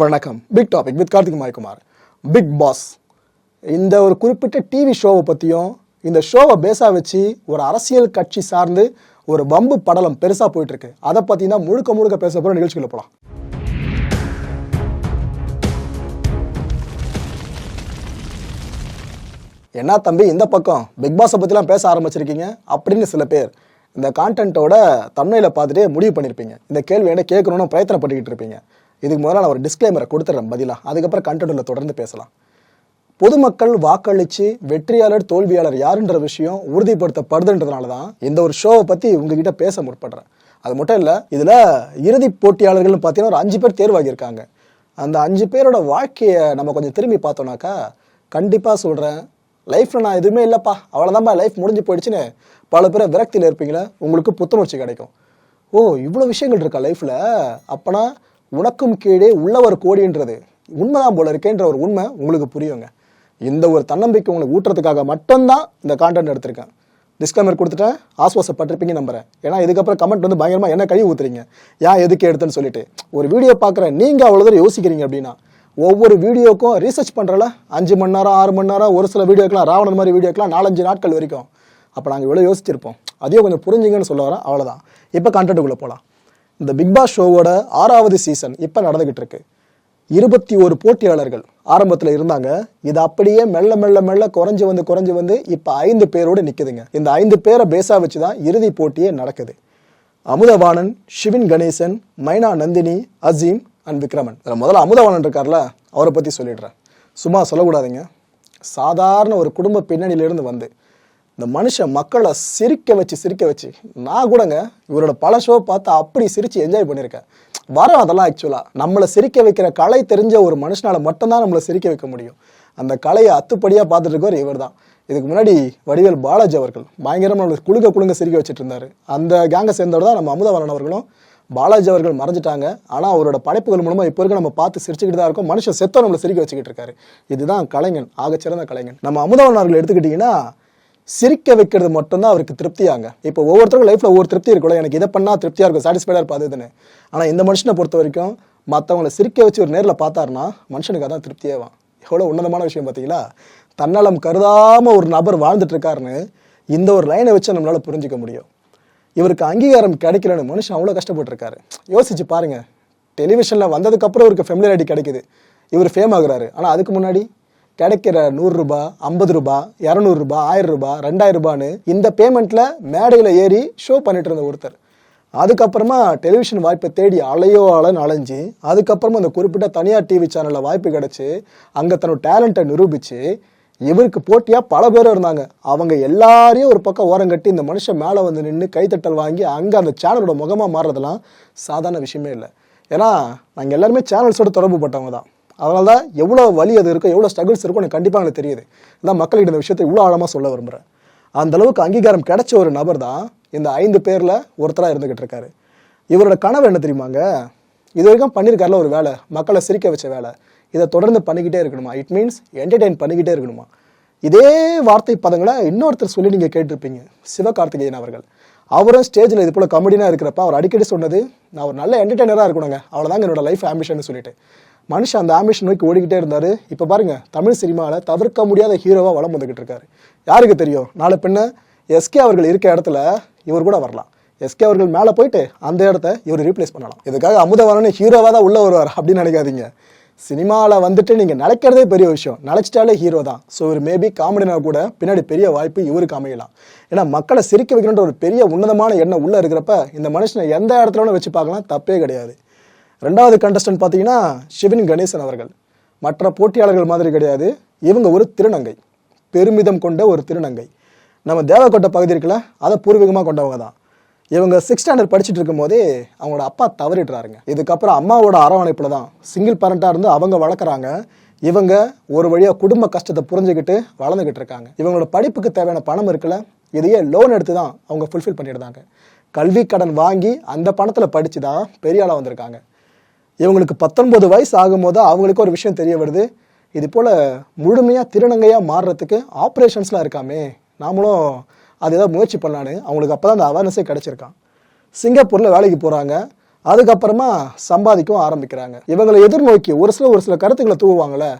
வணக்கம். Big topic with Karthik மாய்குமார். Bigg Boss இந்த ஒரு குறிப்பிட்ட டிவி ஷோவை பற்றியும் இந்த ஷோவை பேஸாக வச்சு ஒரு அரசியல் கட்சி சார்ந்து ஒரு வம்பு படலம் பெருசாக போயிட்டுருக்கு. அதை பற்றி தான் முழுக்க முழுக்க பேச போகிற நிகழ்ச்சிகளை போகலாம் என்ன தம்பி இந்த பக்கம்? பிக் பாஸை பற்றிலாம் பேச ஆரம்பிச்சிருக்கீங்க அப்படின்னு சில பேர். இந்த கான்டென்ட்டோட தமிழில் பார்த்துட்டு முடிவு பண்ணியிருப்பீங்க இந்த கேள்வி என்ன கேட்கணும்னு பிரயத்தனப்பட்டுக்கிட்டு இருப்பீங்க. இதுக்கு முதல்ல நான் ஒரு டிஸ்க்ளைமரை கொடுத்துட்றேன் பதிலாக அதுக்கப்புறம் கண்டென்ட்டில் தொடர்ந்து பேசலாம். பொதுமக்கள் வாக்களித்து வெற்றியாளர் தோல்வியாளர் யாருன்ற விஷயம் உறுதிப்படுத்தப்படுதுன்றதுனால தான் இந்த ஒரு ஷோவை பற்றி உங்ககிட்ட பேச முற்படுறேன். அது மட்டும் இல்லை இதில் இறுதி போட்டியாளர்கள்னு பார்த்தீங்கன்னா ஒரு அஞ்சு பேர் தேர்வாகியிருக்காங்க. அந்த அஞ்சு பேரோட வாழ்க்கையை நம்ம கொஞ்சம் திரும்பி பார்த்தோம்னாக்கா கண்டிப்பாக சொல்கிறேன் லைஃப்பில் நான் எதுவுமே இல்லைப்பா. அவ்வளோதான்ப்பா லைஃப் முடிஞ்சு போயிடுச்சுன்னு பல பேரை விரக்தியில் இருப்பீங்களே உங்களுக்கு புத்துணர்ச்சி கிடைக்கும். ஓ இவ்வளோ விஷயங்கள் இருக்கா லைஃப்பில் அப்போனா உனக்கும் கீழே உள்ளவர் கோடின்றது. உண்மைதான் போல இருக்கேன்ற ஒரு உண்மை உங்களுக்கு புரியுங்க. இந்த ஒரு தன்னம்பிக்கை உங்களுக்கு ஊட்டுறதுக்காக மட்டும்தான் இந்த கான்டென்ட் எடுத்திருக்கேன். டிஸ்க்ளைமர் கொடுத்துட்டேன். ஆஸ்வாசப்பட்டிருப்பீங்க நம்புறேன். ஏன்னா இதுக்கப்புறம் கமெண்ட் வந்து பயங்கரமாக என்ன கழுவி ஊத்துறீங்க. ஏன் எதுக்கு எடுத்தேன்னு சொல்லிட்டு. ஒரு வீடியோ பார்க்குற நீங்கள் அவ்வளோ தூரம் யோசிக்கிறீங்க அப்படின்னா ஒவ்வொரு வீடியோக்கும் ரீசர்ச் பண்ணுறல அஞ்சு மணி நேரம் ஆறு மணி நேரம் ஒரு சில வீடியோக்கெலாம் ராவணன் மாதிரி வீடியோக்கெலாம் நாலஞ்சு நாட்கள் வரைக்கும். அப்போ நாங்கள் இவ்வளோ யோசிச்சிருப்போம். அதையும் கொஞ்சம் புரிஞ்சுங்கன்னு சொல்ல வரேன். அவ்வளோதான் இப்போ கான்டென்ட்டுக்குள்ளே போகலாம் இந்த பிக் பாஸ் ஷோவோட ஆறாவது சீசன் இப்போ நடந்துகிட்டு இருக்கு இருபத்தி ஒரு போட்டியாளர்கள் ஆரம்பத்தில் இருந்தாங்க. இது அப்படியே மெல்ல மெல்ல மெல்ல குறைஞ்சு வந்து குறைஞ்சு வந்து இப்போ ஐந்து பேரோடு நிற்குதுங்க இந்த ஐந்து பேரை பேஸாக வச்சு தான் இறுதி போட்டியே நடக்குது. அமுதவாணன் சிவின் கணேசன் மைனா நந்தினி அசீம் அண்ட் விக்ரமன். இதில் முதல்ல அமுதவாணன் இருக்கார்ல அவரை பற்றி சொல்லிடுறேன். சும்மா சொல்லக்கூடாதுங்க. சாதாரண ஒரு குடும்ப பின்னணியிலிருந்து வந்து இந்த மனுஷன் மக்களை சிரிக்க வச்சு சிரிக்க வச்சு நான் கூடங்க இவரோட பல ஷோ பார்த்து அப்படி சிரித்து என்ஜாய் பண்ணியிருக்கேன். வரும் அதெல்லாம் ஆக்சுவலாக நம்மளை சிரிக்க வைக்கிற கலை தெரிஞ்ச ஒரு மனுஷனால் மட்டும்தான் நம்மளை சிரிக்க வைக்க முடியும். அந்த கலையை அத்துப்படியாக பார்த்துட்டு இருக்கவர் இவர் தான் இதுக்கு முன்னாடி வடிவேல் பாலாஜி அவர்கள் பயங்கரமாக நம்மளுக்கு குழுங்க குழுங்க சிரிக்க வச்சுட்டு இருந்தார். அந்த கேங்கை சேர்ந்தவர் தான் நம்ம அமுதவரன் அவர்களும். பாலாஜி அவர்கள் மறைஞ்சிட்டாங்க. ஆனால் அவரோட படைப்புகள் மூலமாக இப்போ இருக்க நம்ம பார்த்து சிரிச்சுக்கிட்டு தான் இருக்கோம். மனுஷன் செத்தோ நம்மளை சிரிக்க வச்சுக்கிட்டு இருக்காரு. இதுதான் கலைஞன் ஆகச்சிறந்த கலைஞன். நம்ம அமுதவரன் அவர்கள் எடுத்துக்கிட்டிங்கன்னா சிரிக்க வைக்கிறது மட்டும்தான் அவருக்கு திருப்தியாங்க. இப்போ ஒவ்வொருத்தருக்கும் லைஃப்பில் ஒவ்வொரு திருப்தி இருக்குல்ல எனக்கு இதை பண்ணால் திருப்தியாக இருக்கும் சாட்டிஸ்ஃபைடாக இருப்பா அதுன்னு ஆனால் இந்த மனுஷனை பொறுத்த வரைக்கும் மற்றவங்களை சிரிக்க வச்சு ஒரு நேரில் பார்த்தாருன்னா மனுஷனுக்கு அதான் திருப்தியாவான் எவ்வளோ உன்னதமான விஷயம் பார்த்தீங்களா? தன்னலம் கருதாமல் ஒரு நபர் வாழ்ந்துட்டு இருக்காருன்னு இந்த ஒரு லைனை வச்சு நம்மளால் புரிஞ்சிக்க முடியும். இவருக்கு அங்கீகாரம் கிடைக்கலன்னு மனுஷன் அவ்வளோ கஷ்டப்பட்டுருக்காரு. யோசிச்சு பாருங்கள் டெலிவிஷனில் வந்ததுக்கப்புறம் இவருக்கு ஃபெமிலியாரிட்டி கிடைக்குது. இவர் ஃபேம் ஆகுறாரு. ஆனால் அதுக்கு முன்னாடி கிடைக்கிற நூறுரூபா ஐம்பது ரூபா இரநூறுபா ஆயிரம் ரூபாய் ரெண்டாயிரம் ரூபான்னு இந்த பேமெண்ட்டில் மேடையில் ஏறி ஷோ பண்ணிட்டு இருந்த ஒருத்தர். அதுக்கப்புறமா டெலிவிஷன் வாய்ப்பை தேடி அலையோ அலன்னு அலைஞ்சு அதுக்கப்புறமா அந்த குறிப்பிட்ட தனியார் டிவி சேனலில் வாய்ப்பு கிடச்சி அங்கே தன்னோட டேலண்ட்டை நிரூபித்து இவருக்கு போட்டியாக பல பேரும் இருந்தாங்க. அவங்க எல்லாரையும் ஒரு பக்கம் ஓரம் கட்டி இந்த மனுஷன் மேலே வந்து நின்று கைத்தட்டல் வாங்கி அங்கே அந்த சேனலோட முகமாக மாறுறதெல்லாம் சாதாரண விஷயமே இல்லை. ஏன்னா நாங்கள் எல்லாருமே சேனல்ஸோட தொடர்பு பட்டவங்க தான். அதனால தான் எவ்வளோ வலி அது இருக்கும் எவ்வளோ ஸ்ட்ரகிள்ஸ் இருக்கும் எனக்கு கண்டிப்பாக எனக்கு தெரியுது. இதான் மக்கள்கிட்ட இந்த விஷயத்தை இவ்வளோ ஆழமாக சொல்ல விரும்புகிறேன் அந்த அளவுக்கு அங்கீகாரம் கிடைச்ச ஒரு நபர் தான் இந்த ஐந்து பேரில் ஒருத்தராக இருந்துக்கிட்டு இருக்காரு. இவரோட கனவு என்ன தெரியுமாங்க? இது வரைக்கும் பண்ணியிருக்காருல ஒரு வேலை மக்களை சிரிக்க வச்ச வேலை. இதை தொடர்ந்து பண்ணிக்கிட்டே இருக்கணுமா? இட் மீன்ஸ் என்டர்டெயின் பண்ணிக்கிட்டே இருக்கணுமா? இதே வார்த்தை பதங்களை இன்னொருத்தர் சொல்லி நீங்கள் கேட்டிருப்பீங்க சிவகார்த்திகேயன் அவர்கள். அவரும் ஸ்டேஜில் இது போல் கமெடினாக இருக்கிறப்ப அவர் அடிக்கடி சொன்னது நான் ஒரு நல்ல என்டர்டெய்னராக இருக்கணுங்க. அவ்வளோதாங்க என்னோட லைஃப் ஆம்பிஷன் சொல்லிட்டு. மனுஷன் அந்த ஆம்பிஷன் நோக்கி ஓடிக்கிட்டே இருந்தார். இப்போ பாருங்கள் தமிழ் சினிமாவில் தவிர்க்க முடியாத ஹீரோவாக வளம் வந்துக்கிட்டு இருக்காரு. யாருக்கு தெரியும்? நாளை பின்ன எஸ்கே அவர்கள் இருக்க இடத்துல இவர் கூட வரலாம். எஸ்கே அவர்கள் மேலே போயிட்டு அந்த இடத்த இவர் ரீப்ளேஸ் பண்ணலாம். இதுக்காக அமுதவரன் ஹீரோவாக தான் உள்ளே வருவார் அப்படின்னு நினைக்காதீங்க. சினிமாவில் வந்துட்டு நீங்கள் நினைக்கிறதே பெரிய விஷயம். நினச்சிட்டாலே ஹீரோ தான். ஸோ இவர் மேபி காமெடினா கூட பின்னாடி பெரிய வாய்ப்பு இவருக்கு அமையலாம். ஏன்னா மக்களை சிரிக்க வைக்கணுன்ற ஒரு பெரிய உன்னதமான எண்ணம் உள்ளே இருக்கிறப்ப இந்த மனுஷனை எந்த இடத்துல வச்சு பார்க்கலாம் தப்பே கிடையாது. ரெண்டாவது கண்டஸ்டன்ட் பார்த்தீங்கன்னா சிவின் கணேசன் அவர்கள். மற்ற போட்டியாளர்கள் மாதிரி கிடையாது. இவங்க ஒரு திருநங்கை. பெருமிதம் கொண்ட ஒரு திருநங்கை. நம்ம தேவக்கோட்டை பகுதி இருக்குல்ல அதை பூர்வீகமாக கொண்டவங்க தான். இவங்க சிக்ஸ் ஸ்டாண்டர்ட் படிச்சுட்டு இருக்கும்போதே அவங்களோட அப்பா தவறிடுறாருங்க. இதுக்கப்புறம் அம்மாவோட அரவணைப்பில் தான் சிங்கிள் பேரண்ட்டாக இருந்து அவங்க வளர்க்குறாங்க. இவங்க ஒரு வழியாக குடும்ப கஷ்டத்தை புரிஞ்சுக்கிட்டு வளர்ந்துக்கிட்டு இருக்காங்க. இவங்களோட படிப்புக்கு தேவையான பணம் இருக்குல்ல இதையே லோன் எடுத்து தான் அவங்க ஃபுல்ஃபில் பண்ணிடுறாங்க. கல்வி கடன் வாங்கி அந்த பணத்தில் படித்து தான் பெரிய ஆளாக வந்திருக்காங்க. இவங்களுக்கு பத்தொன்பது வயசு ஆகும்போது அவங்களுக்கு ஒரு விஷயம் தெரிய வருது. இது போல் முழுமையாக திருநங்கையாக மாறுறதுக்கு ஆப்ரேஷன்ஸ்லாம் இருக்காமே. நாமளும் அது ஏதாவது முயற்சி பண்ணலான்னு அவங்களுக்கு அப்போ தான் அந்த அவேர்னஸே கிடச்சிருக்கான். சிங்கப்பூரில் வேலைக்கு போகிறாங்க அதுக்கப்புறமா சம்பாதிக்கவும் ஆரம்பிக்கிறாங்க. இவங்களை எதிர்நோக்கி ஒரு சில ஒரு சில கருத்துக்களை தூவுவாங்களே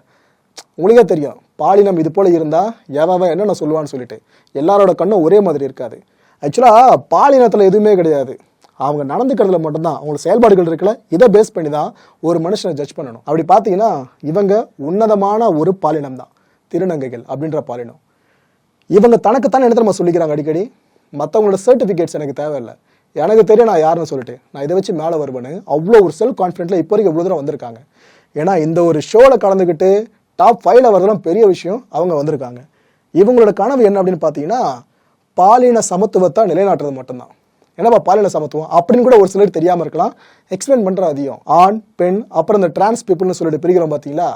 உங்களுக்கே தெரியும். பாலினம் இது போல் இருந்தால் எவன் என்னென்ன சொல்லுவான்னு சொல்லிட்டு. எல்லாரோட கண்ணும் ஒரே மாதிரி இருக்காது. ஆக்சுவலாக பாலினத்தில் எதுவுமே கிடையாது. அவங்க நடந்துக்கிறதுல மட்டும்தான் அவங்க செயல்பாடுகள் இருக்குல்ல இதை பேஸ் பண்ணி தான் ஒரு மனுஷனை ஜட்ஜ் பண்ணணும். அப்படி பார்த்தீங்கன்னா இவங்க உன்னதமான ஒரு பாலினம் தான். திருநங்கைகள் அப்படின்ற பாலினம். இவங்க தனக்குத்தானே என்ன நம்ம சொல்லிக்கிறாங்க அடிக்கடி? மற்றவங்களோட சர்டிஃபிகேட்ஸ் எனக்கு தேவையில்லை. எனக்கு தெரியும் நான் யாருன்னு சொல்லிட்டு. நான் இதை வச்சு மேலே வருவேன்னு அவ்வளோ ஒரு செல்ஃப் கான்ஃபிடென்ட்ல இப்போ வரைக்கும் இவ்வளோ தூரம் வந்திருக்காங்க. ஏன்னா இந்த ஒரு ஷோவில் கலந்துக்கிட்டு டாப் ஃபைவ்ல வரதெல்லாம் பெரிய விஷயம் அவங்க வந்திருக்காங்க. இவங்களோட கனவு என்ன அப்படின்னு பார்த்தீங்கன்னா பாலின சமத்துவத்தை நிலைநாட்டுறது மட்டும்தான். என்னப்பா பாலின சமத்துவம் அப்படின்னு கூட ஒரு சிலர் தெரியாமல் இருக்கலாம். எக்ஸ்பிளைன் பண்ணுற அதிகம். ஆண் பெண் அப்புறம் இந்த டிரான்ஸ் பீப்புள்னு சொல்லிட்டு பிரிக்கிறோம் பார்த்தீங்களா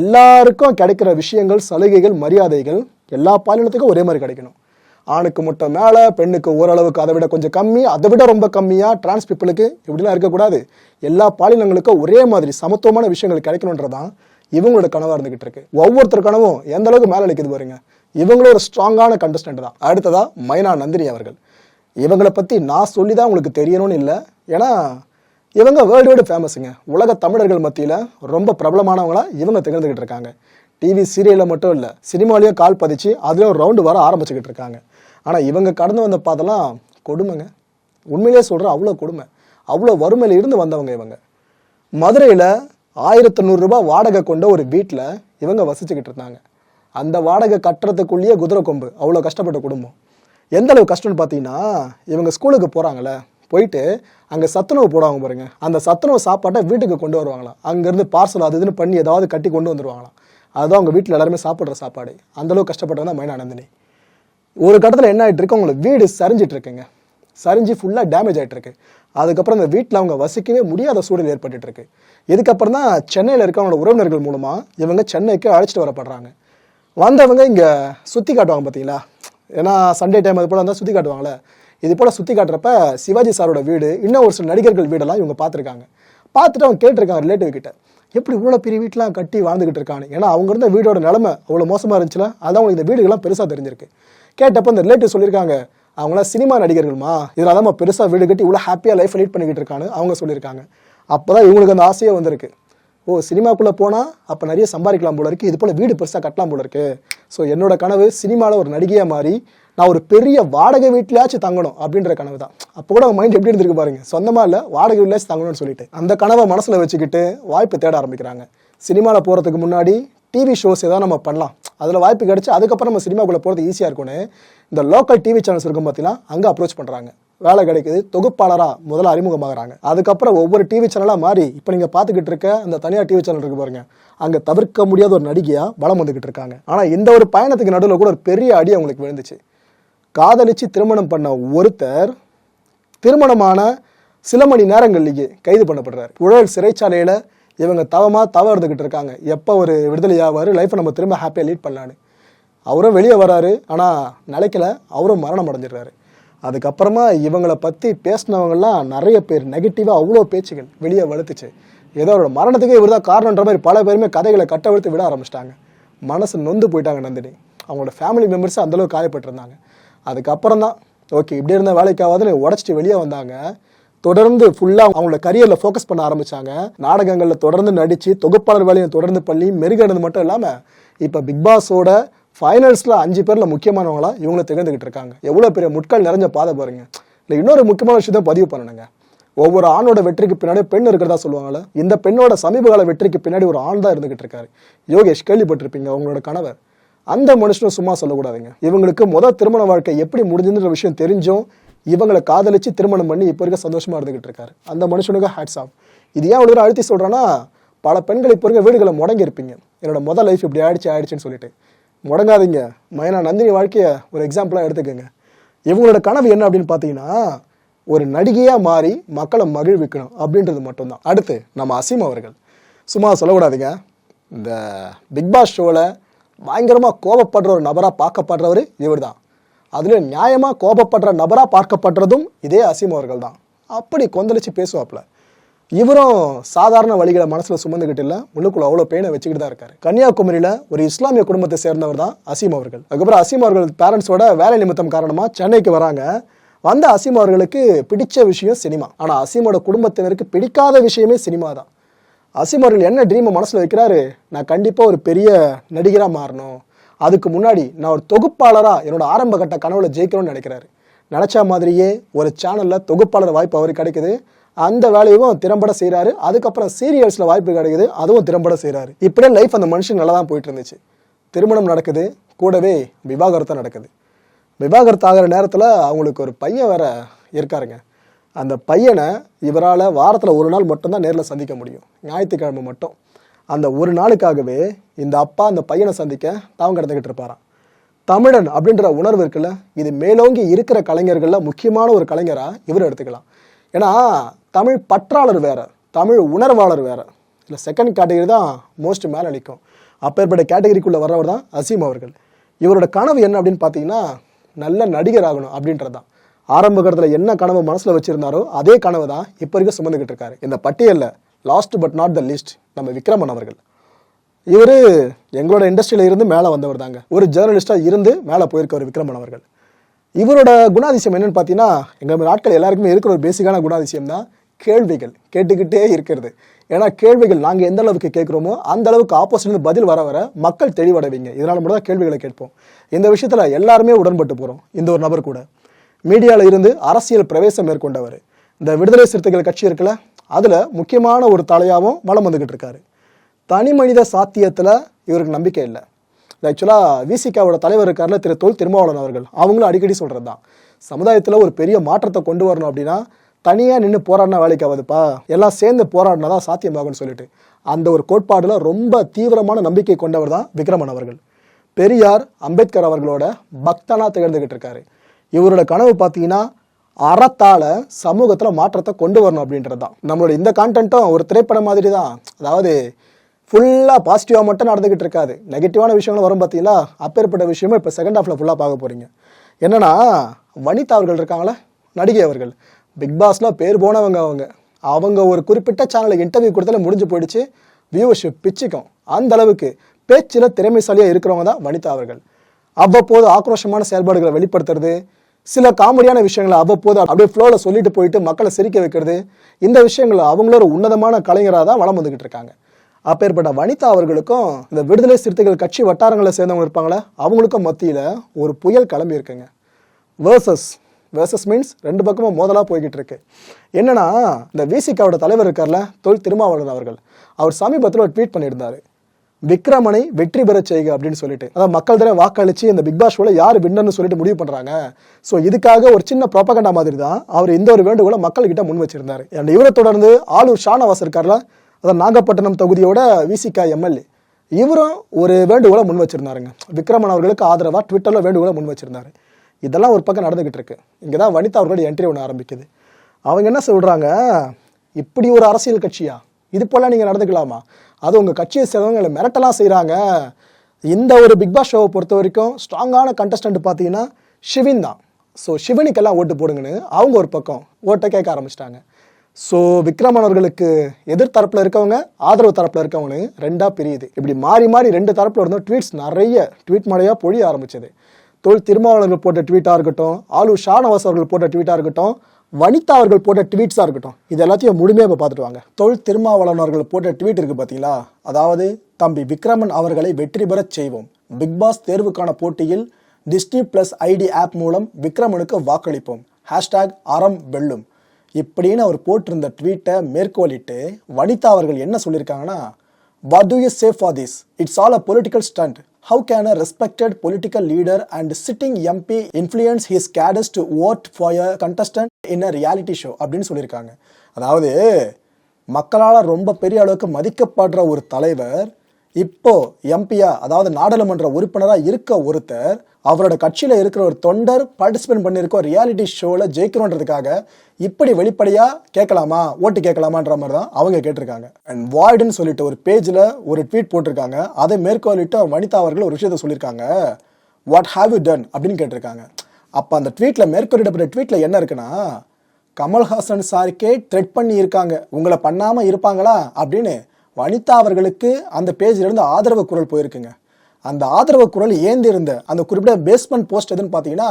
எல்லாருக்கும் கிடைக்கிற விஷயங்கள் சலுகைகள் மரியாதைகள் எல்லா பாலினத்துக்கும் ஒரே மாதிரி கிடைக்கணும். ஆணுக்கு மட்டும் மேலே பெண்ணுக்கு ஓரளவுக்கு அதை விட கொஞ்சம் கம்மி அதை விட ரொம்ப கம்மியாக டிரான்ஸ் பீப்புளுக்கு இப்படிலாம் இருக்கக்கூடாது. எல்லா பாலினங்களுக்கும் ஒரே மாதிரி சமத்துவமான விஷயங்கள் கிடைக்கணுன்றதான் இவங்களோட கனவாக இருந்துகிட்டு இருக்கு. ஒவ்வொருத்தர் கனவும் எந்த அளவுக்கு மேலே நிற்குது பாருங்க. இவங்களும் ஒரு ஸ்ட்ராங்கான கண்டஸ்டன்ட் தான். அடுத்ததா மைனா நந்தினி அவர்கள். இவங்களை பற்றி நான் சொல்லி தான் உங்களுக்கு தெரியணும்னு இல்லை. ஏன்னா இவங்க வேர்ல்டு வைடு ஃபேமஸுங்க உலக தமிழர்கள் மத்தியில் ரொம்ப பிரபலமானவங்களாக இவங்க திகழ்ந்துக்கிட்டு இருக்காங்க. டிவி சீரியலில் மட்டும் இல்லை சினிமாலையும் கால் பதிச்சு அதுலேயும் ரவுண்டு வர ஆரம்பிச்சுக்கிட்டு இருக்காங்க. ஆனால் இவங்க கடந்து வந்த பார்த்தெல்லாம் கொடுமைங்க. உண்மையிலே சொல்கிறேன் அவ்வளோ கொடுமை. அவ்வளோ வறுமையில் இருந்து வந்தவங்க இவங்க. மதுரையில் ஆயிரத்தி நூறுரூபா வாடகை கொண்ட ஒரு வீட்டில் இவங்க வசிச்சுக்கிட்டு இருந்தாங்க. அந்த வாடகை கட்டுறதுக்குள்ளேயே குதிரை கொம்பு. அவ்வளோ கஷ்டப்பட்ட குடும்பம். எந்த அளவு கஷ்டம்னு பார்த்தீங்கன்னா இவங்க ஸ்கூலுக்கு போகிறாங்களே போயிட்டு அங்கே சத்துணவு போடுவாங்க பாருங்க. அந்த சத்துணவு சாப்பாட்டை வீட்டுக்கு கொண்டு வருவாங்களாம். அங்கேருந்து பார்சல் அது இதுன்னு பண்ணி ஏதாவது கட்டி கொண்டு வந்துருவாங்களாம். அதுதான் அவங்க வீட்டில் எல்லாருமே சாப்பிட்ற சாப்பாடு. அந்தளவுக்கு கஷ்டப்பட்டவங்க தான் மைனானந்தினி ஒரு கட்டத்தில் என்ன ஆகிட்டு இருக்கு? அவங்களுக்கு வீடு சரிஞ்சிட்டு இருக்குங்க. சரிஞ்சு ஃபுல்லாக டேமேஜ் ஆகிட்டு இருக்கு. அதுக்கப்புறம் அந்த வீட்டில் அவங்க வசிக்கவே முடியாத சூழல் ஏற்பட்டுட்டு இருக்கு. இதுக்கப்புறம் தான் சென்னையில் இருக்க அவங்களோட உறவினர்கள் மூலமாக இவங்க சென்னைக்கு அழைச்சிட்டு வரப்படுறாங்க. வந்தவங்க இங்கே சுற்றி காட்டுவாங்க பார்த்தீங்களா ஏன்னா சண்டே டைம் அது போல் வந்தால் சுற்றி காட்டுவாங்களே இது போல் சுற்றி காட்டுறப்ப சிவாஜி சாரோட வீடு இன்னும் ஒரு சில நடிகர்கள் வீடெல்லாம் இவங்க பார்த்துருக்காங்க. பார்த்துட்டு அவங்க கேட்டிருக்காங்க ரிலேட்டிவ் கிட்ட எப்படி இவ்வளோ பெரிய வீட்டெலாம் கட்டி வாழ்ந்துகிட்டு இருக்காங்க ஏன்னா அவங்க இருந்த வீடோட நிலமை அவ்வளோ மோசமாக இருந்துச்சுல அதான் அவங்களுக்கு இந்த வீடுகள்லாம் பெருசாக தெரிஞ்சிருக்கு. கேட்டப்போ இந்த ரிலேட்டிவ் சொல்லியிருக்காங்க அவங்களாம் சினிமா நடிகர்கள்மா இதனால் தான் பெருசாக வீடு கட்டி இவ்வளோ ஹாப்பியாக லைஃப் லீட் பண்ணிக்கிட்டு இருக்கான்னு அவங்க சொல்லியிருக்காங்க. அப்போ தான் இவங்களுக்கு அந்த ஆசையே வந்திருக்கு. ஓ சினிமாக்குள்ளே போனால் அப்போ நிறைய சம்பாதிக்கலாம் போல இருக்குது இது போல் வீடு பெருசாக கட்டலாம் போல இருக்கு. ஸோ என்னோட கனவு சினிமாவில் ஒரு நடிகையாக மாறி நான் ஒரு பெரிய வாடகை வீட்டிலாச்சும் தங்கணும் அப்படின்ற கனவு தான். அப்போ கூட அவங்க மைண்ட் எப்படி இருந்திருக்கு பாருங்க. சொந்தமாக இல்லை வாடகை வீட்டிலாச்சும் தங்கணும்னு சொல்லிட்டு. அந்த கனவை மனசில் வச்சுக்கிட்டு வாய்ப்பு தேட ஆரம்பிக்கிறாங்க. சினிமாவில் போகிறதுக்கு முன்னாடி டிவி ஷோஸ் ஏதாவது நம்ம பண்ணலாம். அதில் வாய்ப்பு கிடச்சி அதுக்கப்புறம் நம்ம சினிமாக்குள்ளே போகிறது ஈஸியாக இருக்கும்னு இந்த லோக்கல் டிவி சேனல்ஸ் இருக்கும் பார்த்தீங்கன்னா அங்கே அப்ரோச் பண்ணுறாங்க வேலை கிடைக்குது தொகுப்பாளராக முதல்ல அறிமுகமாகறாங்க. அதுக்கப்புறம் ஒவ்வொரு டிவி சேனலாக மாறி இப்போ நீங்கள் பார்த்துக்கிட்டு இருக்க அந்த தனியார் டிவி சேனல் இருக்கு பாருங்க அங்கே தவிர்க்க முடியாத ஒரு நடிகையாக வளம் வந்துக்கிட்டு இருக்காங்க. ஆனால் இந்த ஒரு பயணத்துக்கு நடுவில் கூட ஒரு பெரிய அடி அவங்களுக்கு விழுந்துச்சு. காதலிச்சு திருமணம் பண்ண ஒருத்தர் திருமணமான சில மணி நேரங்கள்லேயே கைது பண்ணப்படுறாரு. புழல் சிறைச்சாலையில் இவங்க தவமாக தவ இருந்துக்கிட்டு இருக்காங்க. எப்போ ஒரு விடுதலை ஆவார் லைஃப்பை நம்ம திரும்ப ஹாப்பியாக லீட் பண்ணலான்னு. அவரும் வெளியே வராரு ஆனால் நிலைக்கல அவரும் மரணம் அடைஞ்சிடுறாரு. அதுக்கப்புறமா இவங்களை பற்றி பேசினவங்கலாம் நிறைய பேர் நெகட்டிவாக அவ்வளோ பேச்சுகள் வெளியே வலுத்துச்சு. ஏதோ அவரோட மரணத்துக்கே இவர் தான் காரணன்ற மாதிரி பல பேருமே கதைகளை கட்டவிழ்த்து விட ஆரம்பிச்சிட்டாங்க. மனசு நொந்து போயிட்டாங்க நந்தினி. அவங்களோட ஃபேமிலி மெம்பர்ஸ் அந்தளவுக்கு காயப்பட்டிருந்தாங்க. அதுக்கப்புறம் தான் ஓகே இப்படி இருந்த வேலைக்காவதுன்னு உடச்சிட்டு வெளியே வந்தாங்க. தொடர்ந்து ஃபுல்லாக அவங்களோட கரியரில் ஃபோக்கஸ் பண்ண ஆரம்பித்தாங்க நாடகங்களில் தொடர்ந்து நடித்து தொகுப்பாளர் வேலையை தொடர்ந்து பண்ணி மெருகனது மட்டும் இல்லாமல் இப்போ பிக் பாஸோட ஃபைனல்ஸில் அஞ்சு பேரில் முக்கியமானவங்களா இவங்கள திகழ்ந்துக்கிட்டு இருக்காங்க. எவ்வளோ பெரிய முட்கள் நிறைஞ்ச பாதை பாருங்க. இல்லை இன்னொரு முக்கியமான விஷயத்தை பதிவு பண்ணணுங்க. ஒவ்வொரு ஆணோட வெற்றிக்கு பின்னாடி பெண் இருக்கிறதா சொல்லுவாங்கல்ல இந்த பெண்ணோட சமீபகால வெற்றிக்கு பின்னாடி ஒரு ஆண் தான் இருந்துகிட்டு இருக்காரு. யோகேஷ் கேள்விப்பட்டிருப்பீங்க அவங்களோட கணவர். அந்த மனுஷனும் சும்மா சொல்லக்கூடாதுங்க. இவங்களுக்கு முதல் திருமண வாழ்க்கை எப்படி முடிஞ்சுன்ற விஷயம் தெரிஞ்சும் இவங்களை காதலிச்சு திருமணம் பண்ணி இப்போ இருக்க சந்தோஷமா இருந்துகிட்டு இருக்காரு. அந்த மனுஷனுக்கு ஹேட்ஸ் ஆஃப் இது ஏன் ஒரு அழுத்தி சொல்கிறேன்னா பல பெண்கள் இப்போ இருக்க வீடுகளை முடங்கி இருப்பீங்க என்னோட முதல் லைஃப் இப்படி ஆயிடுச்சு ஆயிடுச்சுன்னு சொல்லிட்டு. முடங்காதீங்க மைனா நந்தினி வாழ்க்கையை ஒரு எக்ஸாம்பிளாக எடுத்துக்கோங்க. இவங்களோட கனவு என்ன அப்படின்னு பார்த்தீங்கன்னா ஒரு நடிகையாக மாறி மக்களை மகிழ்விக்கணும் அப்படின்றது மட்டும்தான். அடுத்து நம்ம அசீம் அவர்கள். சும்மா சொல்லக்கூடாதுங்க. இந்த பிக் பாஸ் ஷோவில் பயங்கரமாக கோபப்படுற ஒரு நபராக பார்க்கப்படுறவர் இவர் தான் அதில் நியாயமாக கோபப்படுற நபராக பார்க்கப்படுறதும் இதே அசீம் அவர்கள் தான் அப்படி கொந்தளிச்சு பேசுவாப்பில். இவரும் சாதாரண வழிகளை மனசுல சுமந்துக்கிட்டு இல்ல உள்ளுக்குள்ள அவ்வளோ பெயினை வச்சுக்கிட்டு தான் இருக்காரு. கன்னியாகுமரியில ஒரு இஸ்லாமிய குடும்பத்தை சேர்ந்தவர் தான் அசீம் அவர்கள். அதுக்கப்புறம் அசீம் அவர்கள் பேரண்ட்ஸோட வேலை நிமித்தம் காரணமா சென்னைக்கு வராங்க. வந்த அசீம் அவர்களுக்கு பிடிச்ச விஷயம் சினிமா. ஆனால் அசீமோட குடும்பத்தினருக்கு பிடிக்காத விஷயமே சினிமா தான். அசீம் அவர்கள் என்ன ட்ரீமை மனசில் வைக்கிறாரு? நான் கண்டிப்பாக ஒரு பெரிய நடிகராக மாறணும். அதுக்கு முன்னாடி நான் ஒரு தொகுப்பாளராக என்னோட ஆரம்ப கட்ட கனவுல ஜெயிக்கணும்னு நினைக்கிறாரு. நினச்ச மாதிரியே ஒரு சேனலில் தொகுப்பாளர் வாய்ப்பு அவருக்கு கிடைக்குது. அந்த வேலையும் திறம்பட செய்கிறாரு அதுக்கப்புறம் சீரியல்ஸில் வாய்ப்பு கிடைக்குது. அதுவும் திறம்பட செய்கிறாரு இப்படியே லைஃப் அந்த மனுஷன் நல்லா தான் போயிட்டு இருந்துச்சு திருமணம் நடக்குது. கூடவே விவாகரத்தும் நடக்குது. விவாகரத்து ஆகிற நேரத்தில் அவங்களுக்கு ஒரு பையன் வேற இருக்காருங்க. அந்த பையனை இவரால் வாரத்தில் ஒரு நாள் மட்டும்தான் நேரில் சந்திக்க முடியும். ஞாயிற்றுக்கிழமை மட்டும். அந்த ஒரு நாளுக்காகவே இந்த அப்பா அந்த பையனை சந்திக்க தாவம் கிடந்துக்கிட்டு இருப்பாராம். தமிழன் அப்படின்ற உணர்வு இருக்குல்ல? இது மேலோங்கி இருக்கிற கலைஞர்களில் முக்கியமான ஒரு கலைஞராக இவர் எடுத்துக்கலாம். ஏன்னா தமிழ் பற்றாளர் வேறு தமிழ் உணர்வாளர் வேறு. இல்லை செகண்ட் கேட்டகரி தான் மோஸ்ட் மேலே நிற்கும் அப்பேற்பட்ட கேட்டகரிக்குள்ளே வர்றவர் தான் அசீம் அவர்கள். இவரோட கனவு என்ன அப்படின்னு பார்த்தீங்கன்னா நல்ல நடிகர் ஆகணும் அப்படின்றது தான். ஆரம்ப கட்டத்தில் என்ன கனவு மனசில் வச்சுருந்தாரோ அதே கனவு தான் இப்போ வரைக்கும் சுமந்துக்கிட்டு இருக்காரு. இந்த பட்டியலில் last but not the list நம்ம விக்ரமன் அவர்கள். இவர் எங்களோட இண்டஸ்ட்ரியில இருந்து மேலே வந்தவர் தாங்க. ஒரு ஜேர்னலிஸ்டாக இருந்து மேலே போயிருக்கவர் விக்ரமன் அவர்கள். இவரோட குணாதிசயம் என்னென்னு பார்த்தீங்கன்னா எங்கள் நாட்கள் எல்லாருக்குமே இருக்கிற ஒரு பேசிக்கான குணாதிசயம் தான் கேள்விகள் கேட்டுக்கிட்டே இருக்கிறது. ஏன்னா கேள்விகள் நாங்கள் எந்த அளவுக்கு கேட்குறோமோ அந்த அளவுக்கு ஆப்போசிட்ல பதில் வர வர மக்கள் தெளிவடைவீங்க. இதனால் மட்டும் தான் கேள்விகளை கேட்போம். இந்த விஷயத்தில் எல்லாருமே உடன்பட்டு போகிறோம் இந்த ஒரு நபர் கூட. மீடியாவில் இருந்து அரசியல் பிரவேசம் மேற்கொண்டவர். இந்த விடுதலை சிறுத்தைகள் கட்சி இருக்குல்ல அதில் முக்கியமான ஒரு தலையாகவும் வளம் வந்துக்கிட்டு இருக்காரு. தனி மனித சாத்தியத்தில் இவருக்கு நம்பிக்கை இல்லை. ஆக்சுவலாக விசிகாவோட தலைவர் இருக்கார்ல திரு தொல் திருமாவளவன் அவர்கள். அவங்களும் அடிக்கடி சொல்கிறது தான் சமுதாயத்தில் ஒரு பெரிய மாற்றத்தை கொண்டு வரணும் அப்படின்னா தனியாக நின்று போராடினா வேலைக்கு ஆகுதுப்பா. எல்லாம் சேர்ந்து போராடினா தான் சாத்தியமாகும்னு சொல்லிட்டு. அந்த ஒரு கோட்பாடில் ரொம்ப தீவிரமான நம்பிக்கை கொண்டவர் தான் விக்ரமன் அவர்கள். பெரியார் அம்பேத்கர் அவர்களோட பக்தனாக திகழ்ந்துகிட்டு இருக்காரு. இவரோட கனவு பார்த்தீங்கன்னா அறத்தால் சமூகத்தில் மாற்றத்தை கொண்டு வரணும் அப்படின்றது தான். நம்மளோட இந்த கான்டென்ட்டும் ஒரு திரைப்படம் மாதிரி தான் அதாவது ஃபுல்லாக பாசிட்டிவாக மட்டும் நடந்துக்கிட்டு இருக்காது. நெகட்டிவான விஷயங்களும் வரும் பார்த்தீங்களா? அப்பேற்பட்ட விஷயமும் இப்போ செகண்ட் ஹாஃபில் ஃபுல்லாக பார்க்க போகிறீங்க என்னென்னா வனிதா அவர்கள் இருக்காங்களே? நடிகை அவர்கள். பிக் பாஸ்ல பேர் போனவங்க அவங்க. அவங்க ஒரு குறிப்பிட்ட சேனலுக்கு இன்டர்வியூ கொடுத்தால முடிஞ்சு போயிடுச்சு. வியூவர்ஷிப் பிச்சுக்கும். அந்த அளவுக்கு பேச்சில் திறமைசாலியாக இருக்கிறவங்க தான் வனிதா அவர்கள். அவ்வப்போது ஆக்ரோஷமான செயல்பாடுகளை வெளிப்படுத்துறது சில காமெடியான விஷயங்களை அவ்வப்போது அப்படியே ஃப்ளோவில் சொல்லிட்டு போயிட்டு மக்களை சிரிக்க வைக்கிறது இந்த விஷயங்கள் அவங்கள ஒரு உன்னதமான கலைஞராக தான் வளம் வந்துக்கிட்டு இருக்காங்க. அப்பேற்பட்ட வனிதா அவர்களுக்கும் இந்த விடுதலை சிறுத்தைகள் கட்சி வட்டாரங்களை சேர்ந்தவங்க இருப்பாங்களே அவங்களுக்கும் மத்தியில் ஒரு புயல் கிளம்பி இருக்குங்க வேர்சஸ் வேர்சஸ் மீன்ஸ் ரெண்டு பக்கமும் மோதலாக போய்கிட்டு இருக்கு என்னன்னா இந்த விசிகாவோட தலைவர் இருக்கார்ல தொல் திருமாவளவன் அவர்கள். அவர் சமீபத்தில் ஒரு ட்வீட் பண்ணியிருந்தார். விக்ரமனை வெற்றி பெறச் செய்க அப்படின்னு சொல்லிட்டு. அதாவது மக்கள் தர வாக்களித்து இந்த பிக் பாஸ் ஷோவில் யார் வின்னர்னு சொல்லிட்டு முடிவு பண்ணுறாங்க ஸோ இதுக்காக ஒரு சின்ன ப்ராப்பகண்டா மாதிரி தான் அவர் இந்த ஒரு வேண்டுகோளை மக்கள்கிட்ட முன் வச்சிருந்தார். அண்ட் இவரை தொடர்ந்து ஆளூர் ஷானவாஸ் இருக்கார்ல அதான் நாகப்பட்டினம் தொகுதியோட விசிகா எம்எல்ஏ இவரும் ஒரு வேண்டுகோளை முன் வச்சிருந்தாருங்க. விக்ரமன் அவர்களுக்கு ஆதரவாக ட்விட்டரில் வேண்டுகோளை முன் வச்சிருந்தாரு. இதெல்லாம் ஒரு பக்கம் நடந்துகிட்டு இருக்கு இங்கே தான் வனிதா அவர்களோட என்ட்ரி ஒன்று ஆரம்பிக்குது. அவங்க என்ன சொல்கிறாங்க இப்படி ஒரு அரசியல் கட்சியா? இது போல நீங்கள் நடந்துக்கலாமா? அது உங்கள் கட்சியை சேர்ந்தவங்களை மிரட்டலாம் செய்கிறாங்க இந்த ஒரு பிக் பாஸ் ஷோவை பொறுத்த வரைக்கும் ஸ்ட்ராங்கான கண்டஸ்டன்ட் பார்த்தீங்கன்னா ஷிவின் தான். ஸோ ஷிவனுக்கெல்லாம் ஓட்டு போடுங்கன்னு அவங்க ஒரு பக்கம் ஓட்டை கேட்க ஆரம்பிச்சிட்டாங்க. ஸோ விக்ரமன் அவர்களுக்கு எதிர்த்தரப்பில் இருக்கவங்க ஆதரவு தரப்பில் இருக்கவங்கன்னு ரெண்டாக பிரியுது. இப்படி மாறி மாறி ரெண்டு தரப்பில் இருந்தும் ட்வீட்ஸ் நிறைய ட்வீட் மழையாக பொழிய ஆரம்பிச்சது. தொழில் திருமாவளவர்கள் போட்ட ட்வீட்டாக இருக்கட்டும் ஆலு ஷானவாஸ் அவர்கள் போட்ட ட்வீட்டாக இருக்கட்டும் வனிதா அவர்கள் போட்ட ட்வீட்ஸாக இருக்கட்டும் இது எல்லாத்தையும் முழுமையாக இப்போ பார்த்துட்டு வாங்க. தொழில் திருமாவளவன் அவர்கள் போட்ட ட்வீட் இருக்குது பார்த்தீங்களா அதாவது தம்பி விக்ரமன் அவர்களை வெற்றி பெறச் செய்வோம். பிக் பாஸ் தேர்வுக்கான போட்டியில் டிஸ்னி பிளஸ் ஐடி ஆப் மூலம் விக்ரமனுக்கு வாக்களிப்போம். ஹேஷ்டாக் அறம் வெல்லும். இப்படின்னு அவர் போட்டிருந்த ட்வீட்டை மேற்கோளிட்டு வனிதா அவர்கள் என்ன சொல்லியிருக்காங்கன்னா what do you safe for this it's all a political stunt How can a respected political leader and sitting MP influence his cadres to vote for a contestant in a reality show? அப்படின்னு சொல்லியிருக்காங்க அதாவது மக்களால் ரொம்ப பெரிய அளவுக்கு மதிக்கப்படுற ஒரு தலைவர் இப்போ எம்பியா அதாவது நாடாளுமன்ற உறுப்பினராக இருக்க ஒருத்தர் அவரோட கட்சியில் இருக்கிற ஒரு தொண்டர் பார்ட்டிசிபேட் பண்ணியிருக்க ஒரு ரியாலிட்டி ஷோவில் ஜெயிக்கணுன்றதுக்காக இப்படி வெளிப்படையாக கேட்கலாமா ஓட்டு கேட்கலாமான்ற மாதிரி தான் அவங்க கேட்டிருக்காங்க. அண்ட் வாய்டுன்னு சொல்லிட்டு ஒரு பேஜில் ஒரு ட்வீட் போட்டிருக்காங்க. அதை மேற்கோளிட்டு வனிதா அவர்கள் ஒரு விஷயத்த சொல்லியிருக்காங்க. வாட் ஹாவ் யூ டன் அப்படின்னு கேட்டிருக்காங்க. அப்போ அந்த ட்வீட்டில் மேற்கோளிடப்பட்ட ட்வீட்டில் என்ன இருக்குன்னா கமல்ஹாசன் சாருக்கே த்ரெட் பண்ணி இருக்காங்க உங்களை பண்ணாமல் இருப்பாங்களா அப்படின்னு வனிதா அவர்களுக்கு அந்த பேஜிலிருந்து ஆதரவு குரல் போயிருக்குங்க. அந்த ஆதரவு குரல் ஏந்திருந்த அந்த குறிப்பிட்ட பேஸ்மெண்ட் போஸ்ட் எதுன்னு பார்த்தீங்கன்னா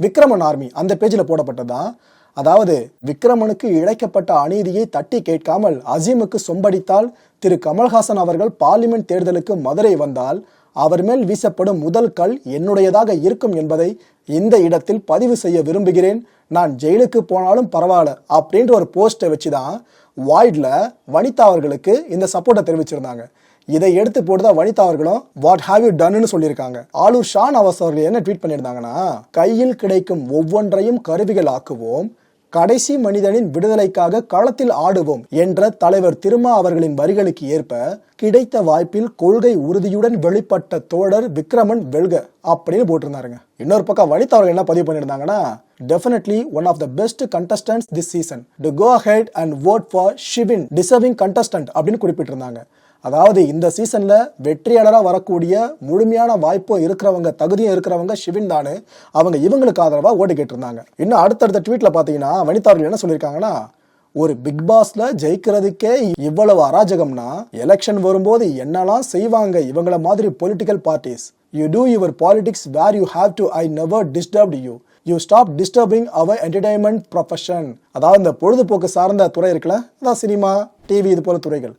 விக்ரமன் ஆர்மி அந்த பேஜில் போடப்பட்டதான் அதாவது விக்ரமனுக்கு இழைக்கப்பட்ட அநீதியை தட்டி கேட்காமல் அசீமுக்கு சொம்படித்தால் திரு கமல்ஹாசன் அவர்கள் பார்லிமெண்ட் தேர்தலுக்கு மதுரை வந்தால் அவர் மேல் வீசப்படும் முதல் கல் என்னுடையதாக இருக்கும் என்பதை இந்த இடத்தில் பதிவு செய்ய விரும்புகிறேன். நான் ஜெயிலுக்கு போனாலும் பரவாயில்ல அப்படின்ற ஒரு போஸ்ட்டை வச்சு தான் வாய்டில் வனிதா அவர்களுக்கு இந்த சப்போர்ட்டை தெரிவிச்சிருந்தாங்க. இதை எடுத்து போட்டு தான் வனிதா அவர்களும் வாட் ஹாவ் யூ டன்னு சொல்லியிருக்காங்க. ஆலூர் ஷான் அவஸ் அவர்கள் என்ன ட்வீட் பண்ணியிருந்தாங்கன்னா கையில் கிடைக்கும் ஒவ்வொன்றையும் கருவிகள் ஆக்குவோம் கடைசி மனிதனின் விடுதலைக்காக களத்தில் ஆடுவோம் என்ற தலைவர் திருமா அவர்களின் வரிகளுக்கு ஏற்ப கிடைத்த வாய்ப்பில் கொள்கை உறுதியுடன் வெளிப்பட்ட தோழர் விக்ரமன் வெல்க அப்படின்னு போட்டிருந்தாருங்க. இன்னொரு பக்கம் வனிதா அவர்கள் என்ன பதிவு பண்ணியிருந்தாங்கன்னா definitely one of the best contestants this season to go head and vote for Shivin deserving contestant அப்படின்னு குறிப்பிட்டிருந்தாங்க. அதாவது இந்த சீசன்ல வெற்றியாளராக வரக்கூடிய முழுமையான வாய்ப்பும் இருக்கிறவங்க தகுதியும் இருக்கிறவங்க ஷிவின் தானு அவங்க இவங்களுக்கு ஆதரவாக ஓடிக்கிட்டு இருந்தாங்க இன்னும் அடுத்தடுத்த ட்வீட்ல பார்த்தீங்கன்னா வனிதா அவர்கள் என்ன சொல்லியிருக்காங்கன்னா ஒரு பிக் பாஸ்ல ஜெயிக்கிறதுக்கே இவ்வளவு அராஜகம்னா எலெக்ஷன் வரும்போது என்னெல்லாம் செய்வாங்க இவங்கள மாதிரி political parties you do your politics where you have to I never disturbed you you stop disturbing our entertainment profession அதாவது இந்த பொழுதுபோக்கு சார்ந்த துறை இருக்குல்ல அதான் சினிமா டிவி இது போல துறைகள்.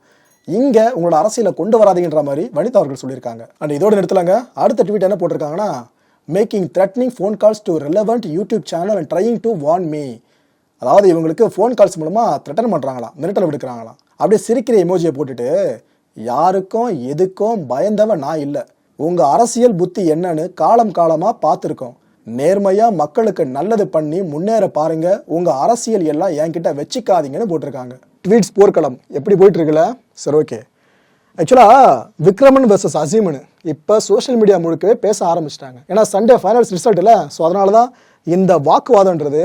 இங்க உங்களோட அரசியலை கொண்டு வராதீங்கன்ற மாதிரி வனிதா அவர்கள் சொல்லியிருக்காங்க. அண்ட் இதோட நிறுத்தலாங்க. அடுத்த ட்வீட் என்ன போட்டிருக்காங்கன்னா making threatening phone calls to relevant YouTube channel and trying to warn me அதாவது இவங்களுக்கு ஃபோன் கால்ஸ் மூலமாக த்ரெட்டன் பண்ணுறாங்களா மிரட்டல் விடுக்கிறாங்களாம் அப்படியே சிரிக்கிற எமோஜியை போட்டுட்டு யாருக்கும் எதுக்கும் பயந்தவன் நான் இல்லை. உங்கள் அரசியல் புத்தி என்னன்னு காலம் காலமாக பார்த்துருக்கோம். நேர்மையா மக்களுக்கு நல்லது பண்ணி முன்னேற பாருங்க. உங்க அரசியல் எல்லாம் என்கிட்ட வச்சுக்காதீங்கன்னு போட்டிருக்காங்க. ட்வீட்ஸ் போர்க்களம். எப்படி போயிட்டு இருக்குல்ல சரி ஓகே ஆக்சுவலாக விக்ரமன் வெர்சஸ் அசீமன். இப்போ சோஷியல் மீடியா முழுக்கவே பேச ஆரம்பிச்சிட்டாங்க. ஏன்னா சண்டே ஃபைனல்ஸ் ரிசல்ட் இல்லை. ஸோ அதனால தான் இந்த வாக்குவாதம்ன்றது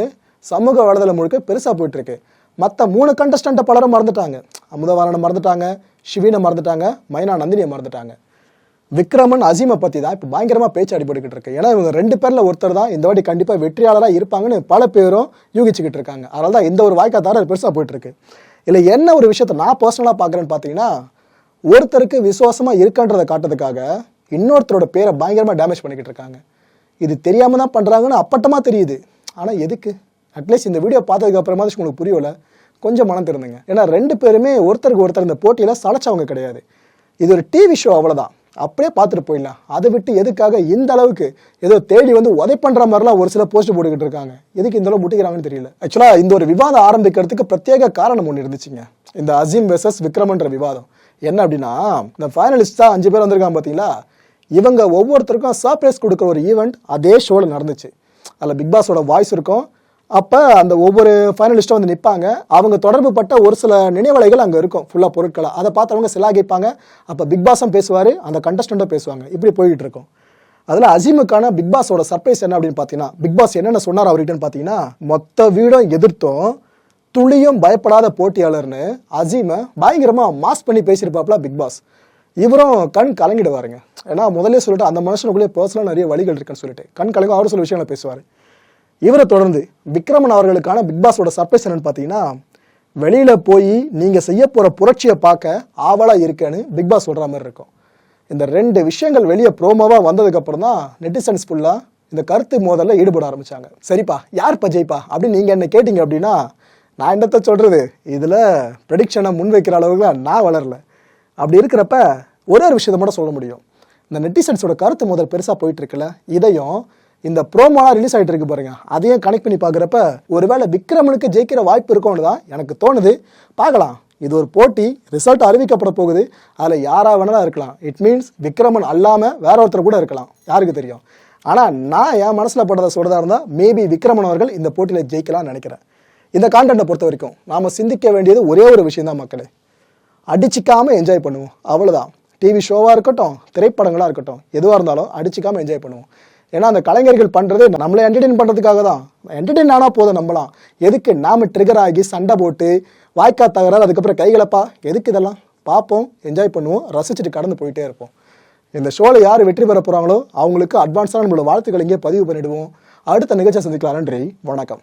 சமூக வலைதளம் முழுக்க பெருசாக போயிட்டுருக்கு. மற்ற மூணு கண்டஸ்டண்ட்டை பலரும் மறந்துட்டாங்க. அமுதவாரனை மறந்துட்டாங்க ஷிவினை மறந்துட்டாங்க மைனா நந்தினியை மறந்துட்டாங்க. விக்ரமன் அசீமை பற்றி தான் இப்போ பயங்கரமாக பேச்சு அடிபட்டுக்கிட்டு இருக்கு. ஏன்னா இவங்க ரெண்டு பேரில் ஒருத்தர் தான் இந்த வாட்டி கண்டிப்பாக வெற்றியாளராக இருப்பாங்கன்னு பல பேரும் யூகிச்சுக்கிட்டு இருக்காங்க. அதனால தான் இந்த ஒரு வாய்க்கா தவிர பெருசாக போயிட்டுருக்கு. இல்லை என்ன ஒரு விஷயத்தை நான் பர்சனலாக பார்க்குறேன்னு பார்த்தீங்கன்னா ஒருத்தருக்கு விசுவாசமாக இருக்கன்றதை காட்டுறதுக்காக இன்னொருத்தரோட பேரை பயங்கரமாக டேமேஜ் பண்ணிக்கிட்டு இருக்காங்க. இது தெரியாமல் தான் பண்ணுறாங்கன்னு அப்பட்டமாக தெரியுது. ஆனால் எதுக்கு? அட்லீஸ்ட் இந்த வீடியோ பார்த்ததுக்கப்புறமா உங்களுக்கு புரியல. கொஞ்சம் மனம் திறந்துங்க ஏன்னா ரெண்டு பேருமே ஒருத்தருக்கு ஒருத்தர் இந்த போட்டியில் சளைச்சவங்க கிடையாது. இது ஒரு டிவி ஷோ அவ்வளோதான் அப்படியே பார்த்துட்டு போயிடலாம். அதை விட்டு எதுக்காக இந்த அளவுக்கு ஏதோ தேடி வந்து உதை பண்ணுற மாதிரிலாம் ஒரு சில போஸ்ட் போட்டுக்கிட்டு இருக்காங்க. எதுக்கு இந்த அளவு முட்டிக்கிறாங்கன்னு தெரியல. ஆக்சுவலா இந்த ஒரு விவாதம் ஆரம்பிக்கிறதுக்கு பிரத்யேக காரணம் ஒன்று இருந்துச்சுங்க. இந்த அசீம் வெர்சஸ் விக்ரமன்ற விவாதம். என்ன அப்படின்னா இந்த ஃபைனலிஸ்ட் தான் அஞ்சு பேர் வந்திருக்காங்க பார்த்தீங்களா இவங்க ஒவ்வொருத்தருக்கும் சர்ப்ரைஸ் கொடுக்குற ஒரு ஈவெண்ட் அதே ஷோவில் நடந்துச்சு. அதில் பிக் பாஸோட வாய்ஸ் இருக்கும். அப்போ அந்த ஒவ்வொரு ஃபைனலிஸ்ட்டும் வந்து நிற்பாங்க அவங்க தொடர்பு பட்ட ஒரு சில நினைவலைகள் அங்கே இருக்கும். ஃபுல்லாக பொருட்களை. அதை பார்த்தவங்க சிலாகிப்பாங்க. அப்போ பிக் பாஸும் பேசுவார். அந்த கண்டஸ்டண்ட்டும் பேசுவாங்க. இப்படி போய்கிட்டு இருக்கும். அதில் அசீமுக்கான பிக் பாஸோட சர்ப்ரைஸ் என்ன அப்படின்னு பார்த்தீங்கன்னா பிக் பாஸ் என்னென்ன சொன்னார் அவர்கிட்டன்னு பார்த்தீங்கன்னா மொத்த வீடும் எதிர்த்தும் துளியும் பயப்படாத போட்டியாளர்னு அசீமை பயங்கரமாக மாஸ் பண்ணி பேசியிருப்பாப்ல பிக் பாஸ் இவரும் கண் கலங்கிடுவாருங்க. ஏன்னா முதலே சொல்லிட்டு அந்த மனுஷனுக்குள்ளே பர்சனலாக நிறைய வழிகள் இருக்குன்னு சொல்லிட்டு. கண் கலங்க அவர் சில விஷயங்களை பேசுவார். இவரை தொடர்ந்து விக்ரமன் அவர்களுக்கான பிக் பாஸோட சர்ப்ரைஸ் என்னன்னு பார்த்தீங்கன்னா வெளியில் போய் நீங்கள் செய்ய போகிற புரட்சியை பார்க்க ஆவலாக இருக்கேன்னு பிக் பாஸ் சொல்கிற மாதிரி இருக்கும். இந்த ரெண்டு விஷயங்கள் வெளியே ப்ரோமோவாக வந்ததுக்கப்புறம் தான் நெட்டிசன்ஸ் ஃபுல்லாக இந்த கருத்து மோதலில் ஈடுபட ஆரம்பித்தாங்க சரிப்பா யார்ப்பா ஜெய்ப்பா? அப்படின்னு நீங்கள் என்ன கேட்டிங்க அப்படின்னா நான் என்னத்த சொல்கிறது இதில் ப்ரெடிக்ஷனை முன்வைக்கிற அளவுக்கு நான் வளரல. அப்படி இருக்கிறப்ப ஒரே ஒரு விஷயத்த மட்டும் சொல்ல முடியும். இந்த நெட்டிசன்ஸோட கருத்து முதல் பெருசாக போயிட்டு இருக்குல்ல இதையும் இந்த ப்ரோமோலாம் ரிலீஸ் ஆகிட்டு இருக்கு பாருங்க. அதையும் கனெக்ட் பண்ணி பார்க்குறப்ப ஒருவேளை விக்ரமனுக்கு ஜெயிக்கிற வாய்ப்பு இருக்கும்னு தான் எனக்கு தோணுது. பார்க்கலாம். இது ஒரு போட்டி ரிசல்ட் அறிவிக்கப்பட போகுது. அதில் யாராக வேணாலும் இருக்கலாம். இட் மீன்ஸ் விக்ரமன் அல்லாமல் வேற ஒருத்தர் கூட இருக்கலாம். யாருக்கு தெரியும்? ஆனால் நான் என் மனசில் பட்டதை சொல்கிறதா இருந்தால் மேபி விக்ரமன் அவர்கள் இந்த போட்டியில் ஜெயிக்கலாம்னு நினைக்கிறேன். இந்த கான்டென்ட்டை பொறுத்த வரைக்கும் நாம் சிந்திக்க வேண்டியது ஒரே ஒரு விஷயம் தான் மக்களே. அடிச்சிக்காமல் என்ஜாய் பண்ணுவோம். அவ்வளோதான் டிவி ஷோவாக இருக்கட்டும் திரைப்படங்களாக இருக்கட்டும் எதுவாக இருந்தாலும் அடிச்சிக்காமல் என்ஜாய் பண்ணுவோம். ஏன்னா அந்த கலைஞர்கள் பண்ணுறது நம்மளை என்டர்டெயின் பண்ணுறதுக்காக தான் என்டர்டெயின் ஆனால் போதும் நம்பலாம் எதுக்கு நாம ட்ரிகர் ஆகி சண்டை போட்டு வாய்க்கா தகராறு அதுக்கப்புறம் கைகளப்பா எதுக்கு இதெல்லாம்? பார்ப்போம் என்ஜாய் பண்ணுவோம் ரசிச்சுட்டு கடந்து போயிட்டே இருப்போம். இந்த ஷோவில் யார் வெற்றி பெற போகிறாங்களோ அவங்களுக்கு அட்வான்ஸான நம்மளோட வாழ்த்துக்கள் இங்கே பதிவு பண்ணிடுவோம். அடுத்த நிகழ்ச்சியை சந்திக்கலாம். நன்றி வணக்கம்.